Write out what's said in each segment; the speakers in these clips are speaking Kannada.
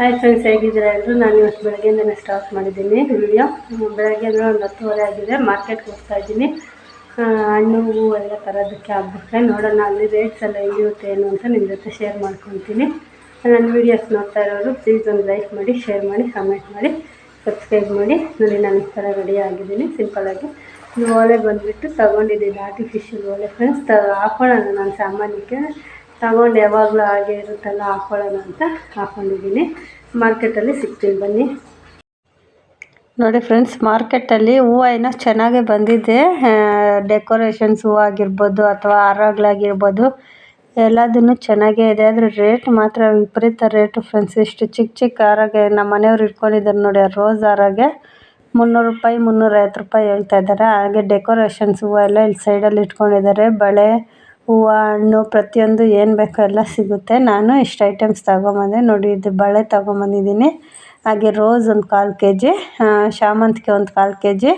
ಹಾಯ್ ಫ್ರೆಂಡ್ಸ್ ಹೇಗಿದ್ದೀರಾ ಎಲ್ಲರೂ ನಾನು ಇವತ್ತು ಬೆಳಗ್ಗೆಯಿಂದನೇ ಸ್ಟಾರ್ಟ್ ಮಾಡಿದ್ದೀನಿ ವಿಡಿಯೋ ಬೆಳಗ್ಗೆ ಅಂದರೆ ಒಂದು ಹತ್ತುವರೆ ಆಗಿದೆ ಮಾರ್ಕೆಟ್ಗೆ ಹೋಗ್ತಾ ಇದ್ದೀನಿ. ಹಣ್ಣು, ಹೂವು ಎಲ್ಲ ತರೋದಕ್ಕೆ ಆಗ್ಬಿಟ್ರೆ ನೋಡೋಣ ಅಲ್ಲಿ ರೇಟ್ಸ್ ಎಲ್ಲ ಹೆಂಗಿರುತ್ತೆ ಏನು ಅಂತ ನಿಮ್ಮ ಜೊತೆ ಶೇರ್ ಮಾಡ್ಕೊತೀನಿ. ನನ್ನ ವೀಡಿಯೋಸ್ ನೋಡ್ತಾ ಇರೋರು ಪ್ಲೀಸ್ ಒಂದು ಲೈಕ್ ಮಾಡಿ ಶೇರ್ ಮಾಡಿ ಕಮೆಂಟ್ ಮಾಡಿ ಸಬ್ಸ್ಕ್ರೈಬ್ ಮಾಡಿ. ನೋಡಿ, ನಾನು ಈ ಥರ ರೆಡಿ ಆಗಿದ್ದೀನಿ ಸಿಂಪಲ್ಲಾಗಿ ಈ ಓಲೆ ಬಂದುಬಿಟ್ಟು ತೊಗೊಂಡಿದ್ದೀನಿ ಆರ್ಟಿಫಿಷಿಯಲ್ ಓಲೆ ಫ್ರೆಂಡ್ಸ್ ಹಾಕೊಳ್ಳೋಣ, ನಾನು ಸಾಮಾನ್ಯಕ್ಕೆ. ತಗೊಂಡು ಯಾವಾಗಲೂ ಹಾಗೆ ಇರುತ್ತಲ್ಲ ಹಾಕೊಳ್ಳೋಣ ಅಂತ ಹಾಕ್ಕೊಂಡಿದ್ದೀನಿ ಮಾರ್ಕೆಟಲ್ಲಿ ಸಿಗ್ತೀನಿ, ಬನ್ನಿ. ನೋಡಿ ಫ್ರೆಂಡ್ಸ್ ಮಾರ್ಕೆಟಲ್ಲಿ ಹೂವು ಏನೋ ಚೆನ್ನಾಗೇ ಬಂದಿದೆ. ಡೆಕೋರೇಷನ್ಸ್ ಹೂವು ಆಗಿರ್ಬೋದು ಅಥವಾ ಹಾರಗಳಾಗಿರ್ಬೋದು, ಎಲ್ಲದನ್ನು ಚೆನ್ನಾಗೇ ಇದೆ. ಆದರೆ ರೇಟ್ ಮಾತ್ರ ವಿಪರೀತ ರೇಟು ಫ್ರೆಂಡ್ಸ್ ಇಷ್ಟು ಚಿಕ್ಕ ಚಿಕ್ಕ ಹಾರಾಗೆ ನಮ್ಮ ಮನೆಯವ್ರು ಇಟ್ಕೊಂಡಿದ್ದಾರೆ ನೋಡಿ ರೋಸ್ ಹಾರಾಗೆ. ಮುನ್ನೂರು ರೂಪಾಯಿ, ಮುನ್ನೂರೈವತ್ತು ರೂಪಾಯಿ ಹೇಳ್ತಾ ಇದ್ದಾರೆ. ಹಾಗೆ ಡೆಕೋರೇಷನ್ಸ್ ಹೂವು ಎಲ್ಲ ಇಲ್ಲಿ ಸೈಡಲ್ಲಿ ಇಟ್ಕೊಂಡಿದ್ದಾರೆ. ಬಳೆ ಹೂವು ಹಣ್ಣು ಪ್ರತಿಯೊಂದು ಏನು ಬೇಕೋ ಎಲ್ಲ ಸಿಗುತ್ತೆ. ನಾನು ಇಷ್ಟು ಐಟಮ್ಸ್ ತಗೊಂಬಂದೆ. ನೋಡಿ, ಇದು ಬಳೆ ತಗೊಂಬಂದಿದ್ದೀನಿ. ಹಾಗೆ ರೋಸ್ ಒಂದು ಕಾಲು ಕೆ ಜಿ ಶಾಮಂತಿಗೆ ಒಂದು ಕಾಲು ಕೆ ಜಿ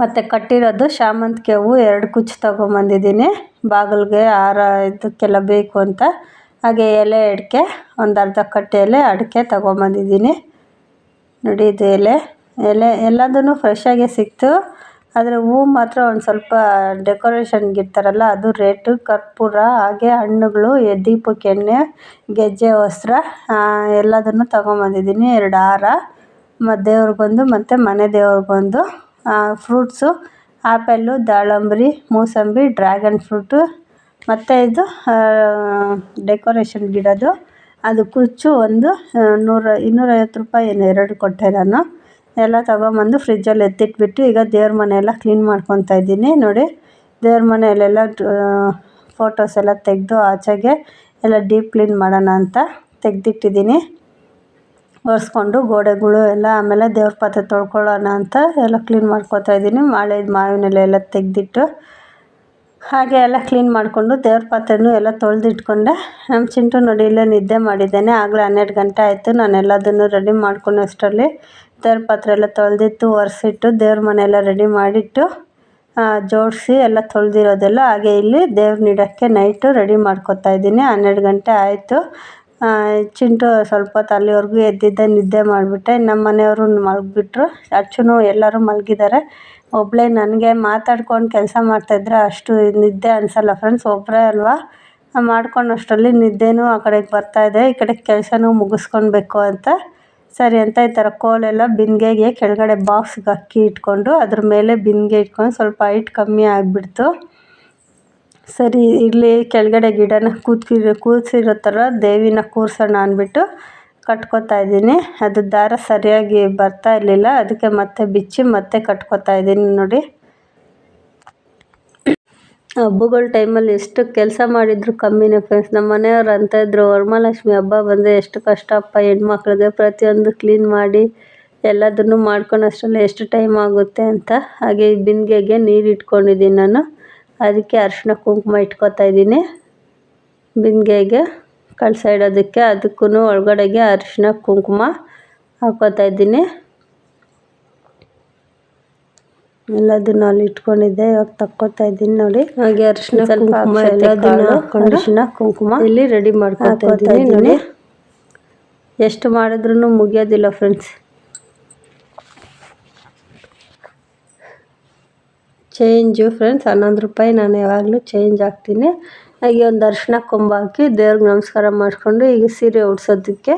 ಮತ್ತು ಕಟ್ಟಿರೋದು ಶಾಮಂತಿಗೆ ಹೂವು ಎರಡು ಕುಚ್ಚು ತೊಗೊಂಬಂದಿದ್ದೀನಿ. ಬಾಗಿಲಿಗೆ ಹಾರ ಇದಕ್ಕೆಲ್ಲ ಬೇಕು ಅಂತ. ಹಾಗೆ ಎಲೆ ಅಡಿಕೆ, ಒಂದು ಅರ್ಧ ಕಟ್ಟೆ ಎಲೆ ಅಡಿಕೆ ತೊಗೊಂಬಂದಿದ್ದೀನಿ. ನೋಡಿ, ಇದು ಎಲೆ. ಎಲೆ ಎಲ್ಲದೂ ಫ್ರೆಶ್ಶಾಗೇ ಸಿಕ್ತು. ಆದರೆ ಹೂವು ಮಾತ್ರ ಒಂದು ಸ್ವಲ್ಪ ಡೆಕೋರೇಷನ್ಗೆ ಇಡ್ತಾರಲ್ಲ, ಅದು ರೇಟು ಕರ್ಪೂರ, ಹಾಗೆ ಹಣ್ಣುಗಳು ದೀಪಕ್ಕೆ ಎಣ್ಣೆ ಗೆಜ್ಜೆ, ವಸ್ತ್ರ ಎಲ್ಲದನ್ನು ತಗೊಂಬಂದಿದ್ದೀನಿ. ಎರಡು ಹಾರ ಮತ್ತು ದೇವ್ರಿಗೊಂದು ಮತ್ತು ಮನೆ ದೇವ್ರಿಗೊಂದು ಫ್ರೂಟ್ಸು ಆ್ಯಪಲ್ಲು ದಾಳಂಬ್ರಿ, ಮೂಸಂಬಿ ಡ್ರ್ಯಾಗನ್ ಫ್ರೂಟು ಮತ್ತು ಇದು ಡೆಕೋರೇಷನ್ ಗಿಡದು. ಅದು ಕುಚ್ಚು ಒಂದು ನೂರ, ಇನ್ನೂರೈವತ್ತು ರೂಪಾಯಿ ಏನೋ, ಎರಡು ಕೊಟ್ಟೆ ನಾನು. ಎಲ್ಲ ತಗೊಂಬಂದು ಫ್ರಿಜ್ಜಲ್ಲಿ ಎತ್ತಿಟ್ಬಿಟ್ಟು ಈಗ ದೇವ್ರ ಮನೆ ಎಲ್ಲ ಕ್ಲೀನ್ ಮಾಡ್ಕೊತಾ ಇದ್ದೀನಿ. ನೋಡಿ, ದೇವ್ರ ಮನೆಯಲ್ಲೆಲ್ಲ ಫೋಟೋಸ್ ಎಲ್ಲ ತೆಗೆದು ಆಚೆಗೆ ಎಲ್ಲ ಡೀಪ್ ಕ್ಲೀನ್ ಮಾಡೋಣ ಅಂತ ತೆಗೆದಿಟ್ಟಿದ್ದೀನಿ. ಒರೆಸ್ಕೊಂಡು ಗೋಡೆಗಳು ಎಲ್ಲ ಆಮೇಲೆ ದೇವ್ರ ಪಾತ್ರೆ ತೊಳ್ಕೊಳ್ಳೋಣ ಅಂತ ಎಲ್ಲ ಕ್ಲೀನ್ ಮಾಡ್ಕೊತಾ ಇದ್ದೀನಿ. ಮಾಳೆ, ಮಾವಿನ ಎಲೆ ಎಲ್ಲ ತೆಗೆದಿಟ್ಟು ಹಾಗೆ ಎಲ್ಲ ಕ್ಲೀನ್ ಮಾಡಿಕೊಂಡು ದೇವ್ರ ಪಾತ್ರೆನೂ ಎಲ್ಲ ತೊಳೆದಿಟ್ಕೊಂಡೆ. ನಮ್ಮ ಚಿಂಟು ನೋಡಿ ಇಲ್ಲೇ ನಿದ್ದೆ ಮಾಡಿದ್ದೇನೆ. ಆಗಲೇ ಹನ್ನೆರಡು ಗಂಟೆ ಆಯಿತು. ನಾನು ಎಲ್ಲದನ್ನು ರೆಡಿ ಮಾಡ್ಕೊಂಡು ಅಷ್ಟರಲ್ಲಿ ದೇವ್ರ ಪಾತ್ರೆ ಎಲ್ಲ ತೊಳೆದಿತ್ತು ಒರೆಸಿಟ್ಟು, ದೇವ್ರ ಮನೆ ಎಲ್ಲ ರೆಡಿ ಮಾಡಿಟ್ಟು ಜೋಡಿಸಿ ಎಲ್ಲ ತೊಳೆದಿರೋದೆಲ್ಲ ಹಾಗೆ ಇಲ್ಲಿ ದೇವ್ರನ್ನ ಇಡೋಕ್ಕೆ ನೈಟು ರೆಡಿ ಮಾಡ್ಕೊತಾ ಇದ್ದೀನಿ. ಹನ್ನೆರಡು ಗಂಟೆ ಆಯಿತು. ಚಿಂಟು ಸ್ವಲ್ಪ ಹೊತ್ತು ಅಲ್ಲಿವರೆಗೂ ಎದ್ದಿದ್ದೆ ನಿದ್ದೆ ಮಾಡಿಬಿಟ್ಟೆ. ನಮ್ಮ ಮನೆಯವರು ಮಲಗಿಬಿಟ್ರು. ಅಚ್ಚುನು ಎಲ್ಲರೂ ಮಲಗಿದ್ದಾರೆ. ಒಬ್ಬಳೇ ನನಗೆ ಮಾತಾಡ್ಕೊಂಡು ಕೆಲಸ ಮಾಡ್ತಾಯಿದ್ರೆ ಅಷ್ಟು ನಿದ್ದೆ ಅನಿಸಲ್ಲ ಫ್ರೆಂಡ್ಸ್ ಒಬ್ಬರೇ ಅಲ್ವಾ? ಅಷ್ಟರಲ್ಲಿ ನಿದ್ದೆನೂ ಆ ಕಡೆಗೆ ಬರ್ತಾಯಿದೆ ಈ ಕಡೆ ಕೆಲಸನೂ ಮುಗಿಸ್ಕೊಳ್ಬೇಕು ಅಂತ. ಸರಿ ಅಂತ ಈ ಥರ ಕೋಲೆಲ್ಲ ಬಿಂದಿಗೆಗೆ ಕೆಳಗಡೆ ಬಾಕ್ಸ್ಗೆ ಅಕ್ಕಿ ಇಟ್ಕೊಂಡು, ಅದ್ರ ಮೇಲೆ ಬಿಂದಿಗೆ ಇಟ್ಕೊಂಡು ಸ್ವಲ್ಪ ಹೈಟ್ ಕಮ್ಮಿ ಆಗಿಬಿಡ್ತು. ಸರಿ, ಇಲ್ಲಿ ಕೆಳಗಡೆ ಗಿಡನ ಕೂತ್ಕಿರೋ ಕೂರಿಸಿರೋ ಥರ ದೇವಿನ ಕೂರಿಸೋಣ ಅಂದ್ಬಿಟ್ಟು ಕಟ್ಕೊತಾ ಇದ್ದೀನಿ. ಅದು ದಾರ ಸರಿಯಾಗಿ ಬರ್ತಾ ಇರಲಿಲ್ಲ. ಅದಕ್ಕೆ ಮತ್ತೆ ಬಿಚ್ಚಿ ಮತ್ತೆ ಕಟ್ಕೋತಾ ಇದ್ದೀನಿ ನೋಡಿ. ಹಬ್ಬಗಳ ಟೈಮಲ್ಲಿ ಎಷ್ಟು ಕೆಲಸ ಮಾಡಿದ್ರು ಕಮ್ಮಿನೇ ಫ್ರೆಂಡ್ಸ್ ನಮ್ಮ ಮನೆಯವ್ರು ಅಂತ ಇದ್ರು, ವರಮಹಾಲಕ್ಷ್ಮಿ ಹಬ್ಬ ಬಂದರೆ ಎಷ್ಟು ಕಷ್ಟಪ್ಪ ಹೆಣ್ಮಕ್ಳಿಗೆ ಪ್ರತಿಯೊಂದು ಕ್ಲೀನ್ ಮಾಡಿ ಎಲ್ಲದನ್ನು ಮಾಡ್ಕೊಳೋಷ್ಟರಲ್ಲಿ ಎಷ್ಟು ಟೈಮ್ ಆಗುತ್ತೆ ಅಂತ. ಹಾಗೆ ಬಿಂದಿಗೆಗೆ ನೀರು ಇಟ್ಕೊಂಡಿದ್ದೀನಿ ನಾನು. ಅದಕ್ಕೆ ಅರಿಶಿನ ಕುಂಕುಮ ಇಟ್ಕೊತಾ ಇದ್ದೀನಿ. ಬಿಂದಿಗೆಗೆ. ಕಳಸ ಇಡೋದಕ್ಕೆ ಅದಕ್ಕೂ ಒಳಗಡೆಗೆ ಅರಿಶಿನ ಕುಂಕುಮ ಹಾಕೋತಾ ಇದ್ದೀನಿ. ಎಲ್ಲದನ್ನು ಅಲ್ಲಿ ಇಟ್ಕೊಂಡಿದ್ದೆ ಇವಾಗ ತಕ್ಕೋತಾ ಇದ್ದೀನಿ ನೋಡಿ. ಹಾಗೆ ಅರಿಶಿನ ಕುಂಕುಮ ಎಲ್ಲದನ್ನು ಅರಿಶಿನ ಕುಂಕುಮ ಇಲ್ಲಿ ರೆಡಿ ಮಾಡ್ಕೊತಾ ಇದ್ದೀನಿ ನೋಡಿ. ಎಷ್ಟು ಮಾಡಿದ್ರೂ ಮುಗಿಯೋದಿಲ್ಲ ಫ್ರೆಂಡ್ಸ್ ಚೇಂಜು ಫ್ರೆಂಡ್ಸ್ ಹನ್ನೊಂದು ರೂಪಾಯಿ ನಾನು ಯಾವಾಗಲೂ ಚೇಂಜ್ ಹಾಕ್ತೀನಿ. ಹಾಗೆ ಒಂದು ಅರಿಶಿನ ಕೊಂಬಾಕಿ ದೇವ್ರಿಗೆ ನಮಸ್ಕಾರ ಮಾಡಿಕೊಂಡು ಈಗ ಸೀರೆ ಉಡ್ಸೋದಕ್ಕೆ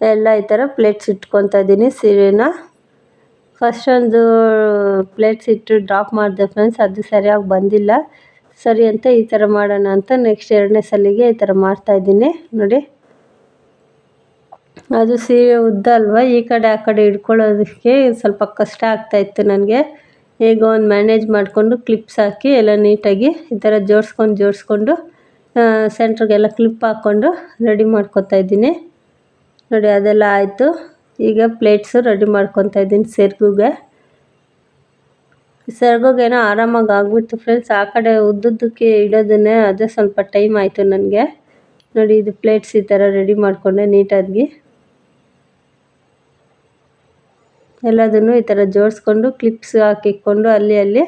ಎಲ್ಲ ಈ ಥರ ಪ್ಲೇಟ್ಸ್ ಇಟ್ಕೊತಾ ಇದ್ದೀನಿ ಸೀರೆನ. ಫಸ್ಟ್ ಒಂದು ಪ್ಲೇಟ್ಸ್ ಇಟ್ಟು ಡ್ರಾಪ್ ಮಾಡಿದೆ ಫ್ರೆಂಡ್ಸ್ ಅದು ಸರಿಯಾಗಿ ಬಂದಿಲ್ಲ. ಸರಿ ಅಂತ ಈ ಥರ ಮಾಡೋಣ ಅಂತ ನೆಕ್ಸ್ಟ್ ಎರಡನೇ ಸಲಿಗೆ ಈ ಥರ ಮಾಡ್ತಾಯಿದ್ದೀನಿ ನೋಡಿ. ಅದು ಸೀರೆ ಉದ್ದ ಅಲ್ವಾ ಈ ಕಡೆ ಆ ಕಡೆ ಹಿಡ್ಕೊಳ್ಳೋದಕ್ಕೆ ಸ್ವಲ್ಪ ಕಷ್ಟ ಆಗ್ತಾಯಿತ್ತು ನನಗೆ. ಹೇಗೋ ಒಂದು ಮ್ಯಾನೇಜ್ ಮಾಡಿಕೊಂಡು ಕ್ಲಿಪ್ಸ್ ಹಾಕಿ ಎಲ್ಲ ನೀಟಾಗಿ ಈ ಥರ ಜೋಡಿಸ್ಕೊಂಡು ಜೋಡಿಸ್ಕೊಂಡು ಸೆಂಟ್ರಿಗೆಲ್ಲ ಕ್ಲಿಪ್ ಹಾಕ್ಕೊಂಡು ರೆಡಿ ಮಾಡ್ಕೊತಾ ಇದ್ದೀನಿ. ನೋಡಿ, ಅದೆಲ್ಲ ಆಯಿತು. ಈಗ ಪ್ಲೇಟ್ಸು ರೆಡಿ ಮಾಡ್ಕೊತಾ ಇದ್ದೀನಿ ಸೆರ್ಗುಗೆ. ಸೆರ್ಗುಗೇನೋ ಆರಾಮಾಗಿ ಆಗ್ಬಿಡ್ತು ಫ್ರೆಂಡ್ಸ್ ಆ ಕಡೆ ಉದ್ದುದ್ದಕ್ಕೆ ಇಡೋದನ್ನೇ ಅದೇ ಸ್ವಲ್ಪ ಟೈಮ್ ಆಯಿತು ನನಗೆ. ನೋಡಿ, ಇದು ಪ್ಲೇಟ್ಸ್ ಈ ಥರ ರೆಡಿ ಮಾಡಿಕೊಂಡೆ ನೀಟಾಗಿ ಎಲ್ಲದನ್ನು ಈ ಥರ ಜೋಡಿಸ್ಕೊಂಡು ಕ್ಲಿಪ್ಸ್ ಹಾಕಿಕೊಂಡು ಅಲ್ಲಿ ಅಲ್ಲಿ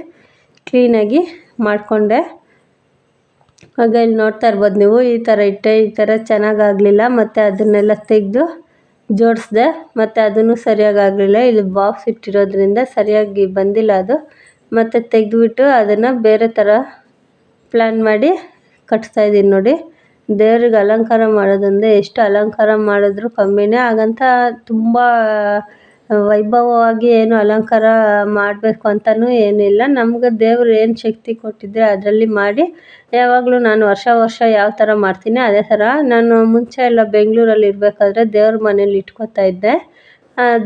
ಕ್ಲೀನಾಗಿ ಮಾಡಿಕೊಂಡೆ. ಆಗ ಇಲ್ಲಿ ನೋಡ್ತಾ ಇರ್ಬೋದು ನೀವು, ಈ ಥರ ಇಟ್ಟೆ, ಈ ಥರ ಚೆನ್ನಾಗಾಗಲಿಲ್ಲ, ಮತ್ತು ಅದನ್ನೆಲ್ಲ ತೆಗೆದು ಜೋಡಿಸ್ದೆ, ಮತ್ತು ಅದನ್ನು ಸರಿಯಾಗಿ ಆಗಲಿಲ್ಲ. ಇದು ಬಾಕ್ಸ್ ಇಟ್ಟಿರೋದ್ರಿಂದ ಸರಿಯಾಗಿ ಬಂದಿಲ್ಲ ಅದು. ಮತ್ತು ತೆಗೆದುಬಿಟ್ಟು ಅದನ್ನು ಬೇರೆ ಥರ ಪ್ಲ್ಯಾನ್ ಮಾಡಿ ಕಟ್ತಾ ಇದ್ದೀನಿ ನೋಡಿ. ದೇವ್ರಿಗೆ ಅಲಂಕಾರ ಮಾಡೋದಂದರೆ ಎಷ್ಟು ಅಲಂಕಾರ ಮಾಡಿದ್ರು ಕಮ್ಮಿನೇ. ಹಾಗಂತ ತುಂಬ ವೈಭವವಾಗಿ ಏನು ಅಲಂಕಾರ ಮಾಡಬೇಕು ಅಂತಲೂ ಏನಿಲ್ಲ. ನಮ್ಗೆ ದೇವ್ರು ಏನು ಶಕ್ತಿ ಕೊಟ್ಟಿದ್ದರೆ ಅದರಲ್ಲಿ ಮಾಡಿ ಯಾವಾಗಲೂ ನಾನು ವರ್ಷ ವರ್ಷ ಯಾವ ಥರ ಮಾಡ್ತೀನಿ, ಅದೇ ಥರ ನಾನು ಮುಂಚೆ ಎಲ್ಲ ಬೆಂಗಳೂರಲ್ಲಿ ಇರಬೇಕಾದ್ರೆ ದೇವ್ರ ಮನೇಲಿ ಇಟ್ಕೊಳ್ತಾ ಇದ್ದೆ.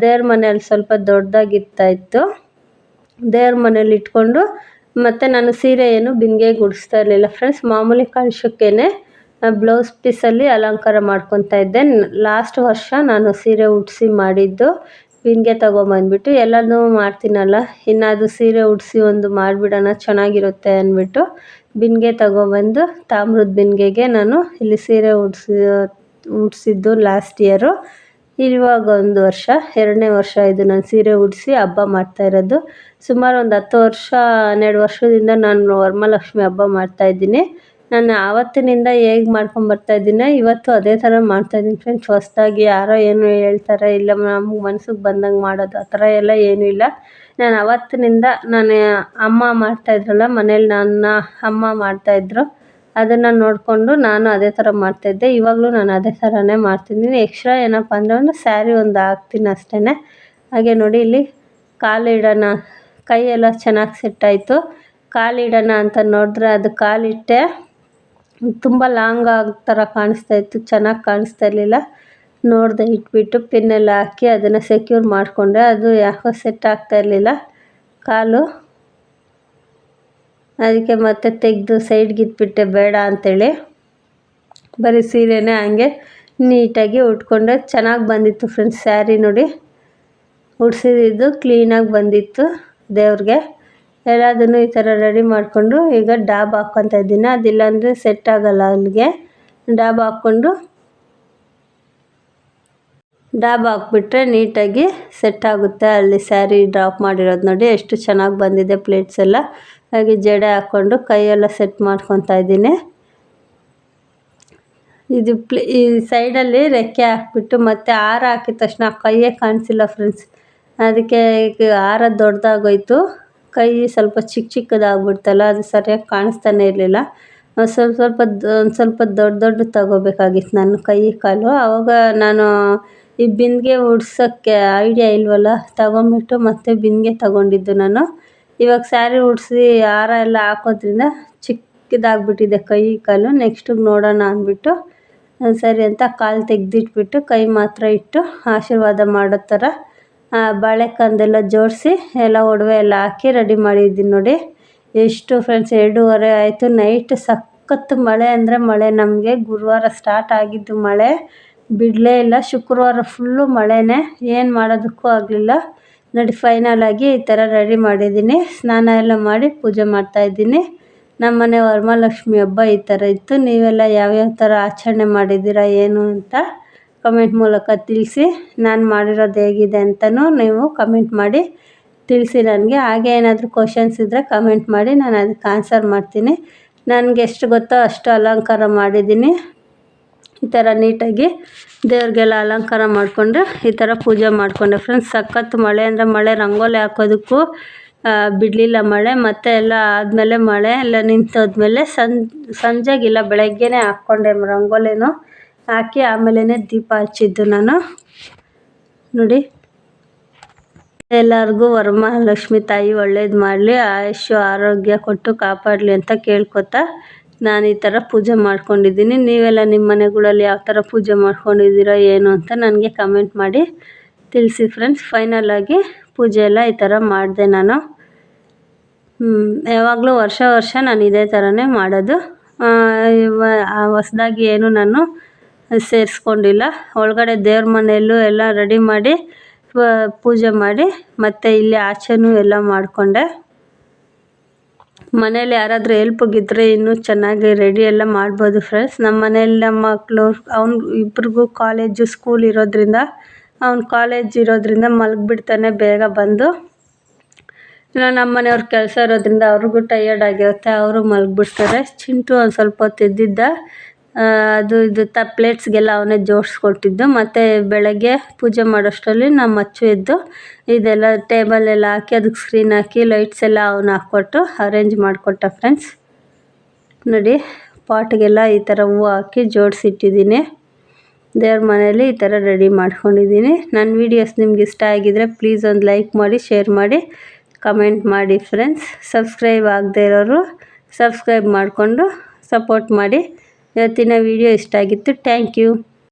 ದೇವ್ರ ಮನೆಯಲ್ಲಿ ಸ್ವಲ್ಪ ದೊಡ್ಡದಾಗಿರ್ತಾ ಇತ್ತು. ದೇವ್ರ ಮನೇಲಿ ಇಟ್ಕೊಂಡು ಮತ್ತು ನಾನು ಸೀರೆ ಏನು ಬಿಂದಿಗೆಗೆ ಉಡಿಸ್ತಾ ಇರಲಿಲ್ಲ ಫ್ರೆಂಡ್ಸ್ ಮಾಮೂಲಿ ಕಳ್ಸೋಕ್ಕೇ ಬ್ಲೌಸ್ ಪೀಸಲ್ಲಿ ಅಲಂಕಾರ ಮಾಡ್ಕೊತಾ ಇದ್ದೆ. ಲಾಸ್ಟ್ ವರ್ಷ ನಾನು ಸೀರೆ ಉಡಿಸಿ ಮಾಡಿದ್ದು. ಬಿಂದಿಗೆ ತೊಗೊಂಬಂದ್ಬಿಟ್ಟು ಎಲ್ಲನೂ ಮಾಡ್ತೀನಲ್ಲ ಇನ್ನು ಸೀರೆ ಉಡಿಸಿ ಒಂದು ಮಾಡಿಬಿಡೋಣ, ಚೆನ್ನಾಗಿರುತ್ತೆ ಅಂದ್ಬಿಟ್ಟು ಬಿಂದಿಗೆ ತೊಗೊಬಂದು ತಾಮ್ರದ ಬಿಂದಿಗೆಗೆ ನಾನು ಇಲ್ಲಿ ಸೀರೆ ಉಡಿಸಿ, ಉಡಿಸಿದ್ದು ಲಾಸ್ಟ್ ಇಯರು ಇವಾಗ ಒಂದು ವರ್ಷ, ಎರಡನೇ ವರ್ಷ ಇದು ನಾನು ಸೀರೆ ಉಡಿಸಿ ಹಬ್ಬ ಮಾಡ್ತಾಯಿರೋದು ಸುಮಾರು ಒಂದು ಹತ್ತು ವರ್ಷ, ಹನ್ನೆರಡು ವರ್ಷದಿಂದ ನಾನು ವರಮಹಾಲಕ್ಷ್ಮಿ ಹಬ್ಬ ಮಾಡ್ತಾಯಿದ್ದೀನಿ ನಾನು ಆವತ್ತಿನಿಂದ ಹೇಗೆ ಇದ್ದೀನಿ ಇವತ್ತು ಅದೇ ಥರ ಮಾಡ್ತಾಯಿದ್ದೀನಿ ಫ್ರೆಂಡ್ಸ್ ಹೊಸ್ದಾಗಿ ಯಾರೋ ಏನೋ ಹೇಳ್ತಾರೆ ಇಲ್ಲ ನಮ್ಗೆ ಮನ್ಸಿಗೆ ಬಂದಂಗೆ ಮಾಡೋದು ಆ ಥರ ಎಲ್ಲ ಏನೂ ಇಲ್ಲ. ನಾನು ಆವತ್ತಿನಿಂದ ನಾನು ಅಮ್ಮ ಮಾಡ್ತಾಯಿದ್ರಲ್ಲ ಮನೇಲಿ ನನ್ನ ಅಮ್ಮ ಮಾಡ್ತಾಯಿದ್ರು ಅದನ್ನು ನೋಡಿಕೊಂಡು ನಾನು ಅದೇ ಥರ ಮಾಡ್ತಾಯಿದ್ದೆ ಇವಾಗಲೂ ನಾನು ಅದೇ ಥರನೇ ಮಾಡ್ತಿದ್ದೀನಿ. ಎಕ್ಸ್ಟ್ರಾ ಏನಪ್ಪ ಅಂದರೆ ಒಂದು ಸ್ಯಾರಿ ಒಂದು ಹಾಕ್ತೀನಿ ಅಷ್ಟೇ ಹಾಗೆ ನೋಡಿ ಇಲ್ಲಿ ಕಾಲಿಡೋಣ ಕೈಯೆಲ್ಲ ಚೆನ್ನಾಗಿ ಸೆಟ್ಟಾಯಿತು ಕಾಲಿಡೋಣ ಅಂತ ನೋಡಿದ್ರೆ ಅದು ಕಾಲಿಟ್ಟೆ. ತುಂಬ ಲಾಂಗ್ ಆಗೋ ಥರ ಕಾಣಿಸ್ತಾ ಇತ್ತು, ಚೆನ್ನಾಗಿ ಕಾಣಿಸ್ತಾ ಇರಲಿಲ್ಲ. ನೋಡಿದೆ ಇಟ್ಬಿಟ್ಟು ಪಿನ್ನೆಲ್ಲ ಹಾಕಿ ಅದನ್ನು ಸೆಕ್ಯೂರ್ ಮಾಡಿಕೊಂಡೆ ಅದು ಯಾಕೋ ಸೆಟ್ ಆಗ್ತಾ ಇರಲಿಲ್ಲ, ಕಾಲು. ಅದಕ್ಕೆ ಮತ್ತೆ ತೆಗೆದು ಸೈಡ್ಗೆ ಇಟ್ಬಿಟ್ಟೆ, ಬೇಡ ಅಂಥೇಳಿ ಬರೀ ಸೀರೆನೇ ಹಂಗೆ ನೀಟಾಗಿ ಉಟ್ಕೊಂಡೆ ಚೆನ್ನಾಗಿ ಬಂದಿತ್ತು ಫ್ರೆಂಡ್ಸ್ ಸ್ಯಾರಿ ನೋಡಿ. ಉಡ್ಸಿದ್ದು ಕ್ಲೀನಾಗಿ ಬಂದಿತ್ತು ದೇವ್ರಿಗೆ. ಎಲ್ಲದನ್ನು ಈ ಥರ ರೆಡಿ ಮಾಡಿಕೊಂಡು ಈಗ ಡಾಬ್ ಹಾಕ್ಕೊತಾ ಇದ್ದೀನಿ. ಅದಿಲ್ಲಾಂದರೆ ಸೆಟ್ ಆಗೋಲ್ಲ ಅಲ್ಲಿಗೆ. ಡಾಬ್ ಹಾಕ್ಕೊಂಡು ಡಾಬ್ ಹಾಕ್ಬಿಟ್ರೆ ನೀಟಾಗಿ ಸೆಟ್ ಆಗುತ್ತೆ. ಅಲ್ಲಿ ಸ್ಯಾರಿ ಡ್ರಾಪ್ ಮಾಡಿರೋದು ನೋಡಿ ಎಷ್ಟು ಚೆನ್ನಾಗಿ ಬಂದಿದೆ ಪ್ಲೇಟ್ಸ್ ಎಲ್ಲ. ಹಾಗೆ ಜಡೆ ಹಾಕ್ಕೊಂಡು ಕೈಯೆಲ್ಲ ಸೆಟ್ ಮಾಡ್ಕೊತಾ ಇದ್ದೀನಿ. ಇದು ಪ್ಲೇ, ಈ ಸೈಡಲ್ಲಿ ರೆಕ್ಕೆ ಹಾಕ್ಬಿಟ್ಟು ಮತ್ತು ಹಾರ ಹಾಕಿದ ತಕ್ಷಣ ಕೈಯೇ ಕಾಣಿಸಿಲ್ಲ ಫ್ರೆಂಡ್ಸ್ ಅದಕ್ಕೆ ಹಾರ ದೊಡ್ಡದಾಗೋಯ್ತು ಕೈ ಸ್ವಲ್ಪ ಚಿಕ್ಕ ಚಿಕ್ಕದಾಗ್ಬಿಡ್ತಲ್ಲ, ಅದು ಸರಿಯಾಗಿ ಕಾಣಿಸ್ತಾನೆ ಇರಲಿಲ್ಲ. ಸ್ವಲ್ಪ ಸ್ವಲ್ಪ ಒಂದು ಸ್ವಲ್ಪ ದೊಡ್ಡ ದೊಡ್ಡ ತಗೋಬೇಕಾಗಿತ್ತು ನನ್ನ ಕೈ ಕಾಲು. ಆವಾಗ ನಾನು ಈ ಬಿಂದಿಗೆ ಉಡ್ಸೋಕ್ಕೆ ಐಡಿಯಾ ಇಲ್ವಲ್ಲ, ತಗೊಂಬಿಟ್ಟು ಮತ್ತೆ ಬಿಂದಿಗೆ ತಗೊಂಡಿದ್ದು ನಾನು. ಇವಾಗ ಸ್ಯಾರಿ ಉಡ್ಸಿ ಹಾರ ಎಲ್ಲ ಹಾಕೋದ್ರಿಂದ ಚಿಕ್ಕದಾಗ್ಬಿಟ್ಟಿದೆ ಕೈ ಕಾಲು. ನೆಕ್ಸ್ಟಿಗೆ ನೋಡೋಣ ಅಂದ್ಬಿಟ್ಟು, ಸರಿ ಅಂತ ಕಾಲು ತೆಗೆದಿಟ್ಬಿಟ್ಟು ಕೈ ಮಾತ್ರ ಇಟ್ಟು ಆಶೀರ್ವಾದ ಮಾಡೋ ಥರ ಬಾಳೆಕಂದೆಲ್ಲ ಜೋಡಿಸಿ ಎಲ್ಲ ಒಡವೆ ಎಲ್ಲ ಹಾಕಿ ರೆಡಿ ಮಾಡಿದ್ದೀನಿ ನೋಡಿ. ಎಷ್ಟು ಫ್ರೆಂಡ್ಸ್ ಎರಡೂವರೆ ಆಯಿತು. ನೈಟ್ ಸಖತ್ತು ಮಳೆ ಅಂದರೆ ಮಳೆ. ನಮಗೆ ಗುರುವಾರ ಸ್ಟಾರ್ಟ್ ಆಗಿದ್ದು ಮಳೆ. ಬಿಡಲೇ ಇಲ್ಲ. ಶುಕ್ರವಾರ ಫುಲ್ಲು ಮಳೆನೇ. ಏನು ಮಾಡೋದಕ್ಕೂ ಆಗಲಿಲ್ಲ. ನೋಡಿ ಫೈನಲಾಗಿ ಈ ಥರ ರೆಡಿ ಮಾಡಿದ್ದೀನಿ. ಸ್ನಾನ ಎಲ್ಲ ಮಾಡಿ ಪೂಜೆ ಮಾಡ್ತಾಯಿದ್ದೀನಿ ನಮ್ಮ ಮನೆ ವರಮಹಾಲಕ್ಷ್ಮಿ ಹಬ್ಬ ಈ ಥರ ಇತ್ತು. ನೀವೆಲ್ಲ ಯಾವ್ಯಾವ ಥರ ಆಚರಣೆ ಮಾಡಿದ್ದೀರಾ, ಏನು ಅಂತ ಕಮೆಂಟ್ ಮೂಲಕ ತಿಳಿಸಿ ನಾನು ಮಾಡಿರೋದು ಹೇಗಿದೆ ಅಂತಲೂ ನೀವು ಕಮೆಂಟ್ ಮಾಡಿ ತಿಳಿಸಿ ನನಗೆ. ಹಾಗೆ ಏನಾದರೂ ಕ್ವಶನ್ಸ್ ಇದ್ದರೆ ಕಮೆಂಟ್ ಮಾಡಿ ನಾನು ಅದಕ್ಕೆ ಆನ್ಸರ್ ಮಾಡ್ತೀನಿ. ನನಗೆ ಎಷ್ಟು ಗೊತ್ತೋ ಅಷ್ಟು ಅಲಂಕಾರ ಮಾಡಿದ್ದೀನಿ. ಈ ಥರ ನೀಟಾಗಿ ದೇವ್ರಿಗೆಲ್ಲ ಅಲಂಕಾರ ಮಾಡಿಕೊಂಡು ಈ ಥರ ಪೂಜೆ ಮಾಡಿಕೊಂಡೆ ಫ್ರೆಂಡ್ಸ್ ಸಖತ್ತು ಮಳೆ ಅಂದರೆ ಮಳೆ ರಂಗೋಲಿ ಹಾಕೋದಕ್ಕೂ ಬಿಡಲಿಲ್ಲ ಮಳೆ. ಮತ್ತೆ ಎಲ್ಲ ಆದಮೇಲೆ ಮಳೆ ಎಲ್ಲ ನಿಂತೋದ್ಮೇಲೆ ಸಂಜೆಗೆ ಸಂಜೆಗಿಲ್ಲ, ಬೆಳಗ್ಗೆನೇ ಹಾಕ್ಕೊಂಡೆ ರಂಗೋಲಿನೂ. ಹಾಕಿ ಆಮೇಲೆ ದೀಪ ಹಚ್ಚಿದ್ದು ನಾನು. ನೋಡಿ. ಎಲ್ಲರಿಗೂ ವರಮಹಾಲಕ್ಷ್ಮಿ ತಾಯಿ ಒಳ್ಳೇದು ಮಾಡಲಿ, ಆಯುಷು, ಆರೋಗ್ಯ ಕೊಟ್ಟು ಕಾಪಾಡಲಿ ಅಂತ ಕೇಳ್ಕೊತಾ ನಾನು ಈ ಥರ ಪೂಜೆ ಮಾಡ್ಕೊಂಡಿದ್ದೀನಿ. ನೀವೆಲ್ಲ ನಿಮ್ಮ ಮನೆಗಳಲ್ಲಿ ಯಾವ ಥರ ಪೂಜೆ ಮಾಡ್ಕೊಂಡಿದ್ದೀರೋ, ಏನು ಅಂತ ನನಗೆ ಕಮೆಂಟ್ ಮಾಡಿ. ತಿಳಿಸಿ ಫ್ರೆಂಡ್ಸ್ ಫೈನಲಾಗಿ ಪೂಜೆ ಎಲ್ಲ ಈ ಥರ ಮಾಡಿದೆ ನಾನು. ಯಾವಾಗಲೂ ವರ್ಷ ವರ್ಷ ನಾನು ಇದೇ ಥರನೇ ಮಾಡೋದು. ಹೊಸ್ದಾಗಿ ಏನು ನಾನು ಸೇರಿಸ್ಕೊಂಡಿಲ್ಲ. ಒಳಗಡೆ ದೇವ್ರ ಮನೆಯಲ್ಲೂ ಎಲ್ಲ ರೆಡಿ ಮಾಡಿ ಪೂಜೆ ಮಾಡಿ, ಮತ್ತು ಇಲ್ಲಿ ಆಚೆನೂ ಎಲ್ಲ ಮಾಡಿಕೊಂಡೆ. ಮನೇಲಿ ಯಾರಾದರೂ ಹೆಲ್ಪ್ಗಿದ್ರೆ ಇನ್ನೂ ಚೆನ್ನಾಗಿ ರೆಡಿ ಎಲ್ಲ ಮಾಡ್ಬೋದು ಫ್ರೆಂಡ್ಸ್ ನಮ್ಮ ಮನೇಲಿ ನಮ್ಮ ಮಕ್ಕಳು ಅವ್ನು, ಇಬ್ರಿಗೂ ಕಾಲೇಜು ಸ್ಕೂಲ್ ಇರೋದ್ರಿಂದ, ಅವ್ನ ಕಾಲೇಜ್ ಇರೋದ್ರಿಂದ ಮಲಗಿಬಿಡ್ತಾನೆ ಬೇಗ ಬಂದು. ಇಲ್ಲ ನಮ್ಮ ಮನೆಯವ್ರ ಕೆಲಸ ಇರೋದ್ರಿಂದ ಅವ್ರಿಗೂ ಟಯರ್ಡ್ ಆಗಿರುತ್ತೆ, ಅವರು ಮಲಗಿಬಿಡ್ತಾರೆ. ಚಿಂಟು ಒಂದು ಸ್ವಲ್ಪ ಹೊತ್ತು ಎದ್ದಿದ್ದ ಅದು ಇದು ತ ಪ್ಲೇಟ್ಸ್ಗೆಲ್ಲ ಅವನೇ ಜೋಡಿಸ್ಕೊಟ್ಟಿದ್ದು. ಮತ್ತು ಬೆಳಗ್ಗೆ ಪೂಜೆ ಮಾಡೋಷ್ಟರಲ್ಲಿ ನಮ್ಮ ಅಚ್ಚು ಎದ್ದು ಇದೆಲ್ಲ ಟೇಬಲ್ ಎಲ್ಲ ಹಾಕಿ, ಅದಕ್ಕೆ ಸ್ಕ್ರೀನ್ ಹಾಕಿ ಲೈಟ್ಸ್ ಎಲ್ಲ ಅವನು ಹಾಕ್ಕೊಟ್ಟು ಅರೇಂಜ್ ಮಾಡಿಕೊಟ್ಟ ಫ್ರೆಂಡ್ಸ್ ನೋಡಿ, ಪಾಟ್ಗೆಲ್ಲ ಈ ಥರ ಹೂವು ಹಾಕಿ ಜೋಡಿಸಿಟ್ಟಿದ್ದೀನಿ. ದೇವ್ರ ಮನೇಲಿ ಈ ಥರ ರೆಡಿ ಮಾಡ್ಕೊಂಡಿದ್ದೀನಿ. ನನ್ನ ವೀಡಿಯೋಸ್ ನಿಮ್ಗೆ ಇಷ್ಟ ಆಗಿದರೆ ಪ್ಲೀಸ್ ಒಂದು ಲೈಕ್ ಮಾಡಿ ಶೇರ್ ಮಾಡಿ ಕಮೆಂಟ್ ಮಾಡಿ ಫ್ರೆಂಡ್ಸ್ ಸಬ್ಸ್ಕ್ರೈಬ್ ಆಗದೆ ಇರೋರು ಸಬ್ಸ್ಕ್ರೈಬ್ ಮಾಡಿಕೊಂಡು ಸಪೋರ್ಟ್ ಮಾಡಿ. ಇವತ್ತಿನ ವಿಡಿಯೋ ಇಷ್ಟ ಆಗಿತ್ತು. Thank you